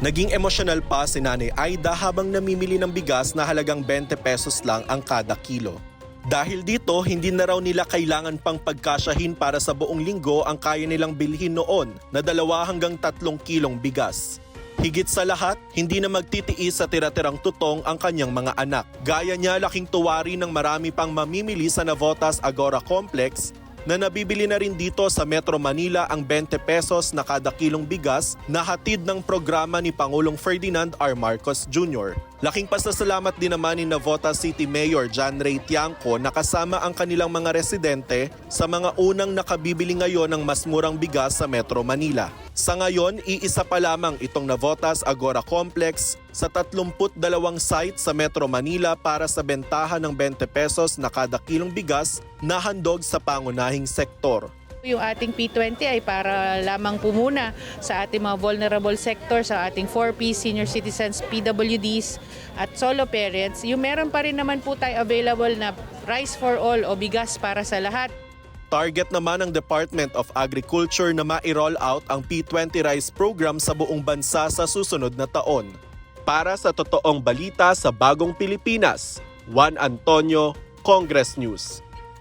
Naging emosyonal pa si Nanay Aida habang namimili ng bigas na halagang 20 pesos lang ang kada kilo. Dahil dito, hindi na raw nila kailangan pang pagkasyahin para sa buong linggo ang kaya nilang bilhin noon na dalawa hanggang tatlong kilong bigas. Higit sa lahat, hindi na magtitiis sa tira-tirang tutong ang kanyang mga anak. Gaya niya laking tuwari ng marami pang mamimili sa Navotas Agora Complex na nabibili na rin dito sa Metro Manila ang 20 pesos na kada kilong bigas na hatid ng programa ni Pangulong Ferdinand R. Marcos Jr. Laking pasasalamat din naman ni Navotas City Mayor John Ray Tiangco na kasama ang kanilang mga residente sa mga unang nakabibili ngayon ng mas murang bigas sa Metro Manila. Sa ngayon, iisa pa lamang itong Navotas Agora Complex sa 32 site sa Metro Manila para sa bentahan ng 20 pesos na kada kilong bigas na handog sa pangunahing sektor. Yung ating P20 ay para lamang po muna sa ating mga vulnerable sector, sa ating 4P, senior citizens, PWDs at solo parents. Yung meron pa rin naman po tayo available na rice for all o bigas para sa lahat. Target naman ng Department of Agriculture na ma-roll out ang P20 Rice Program sa buong bansa sa susunod na taon. Para sa totoong balita sa Bagong Pilipinas, Juan Antonio, Congress News.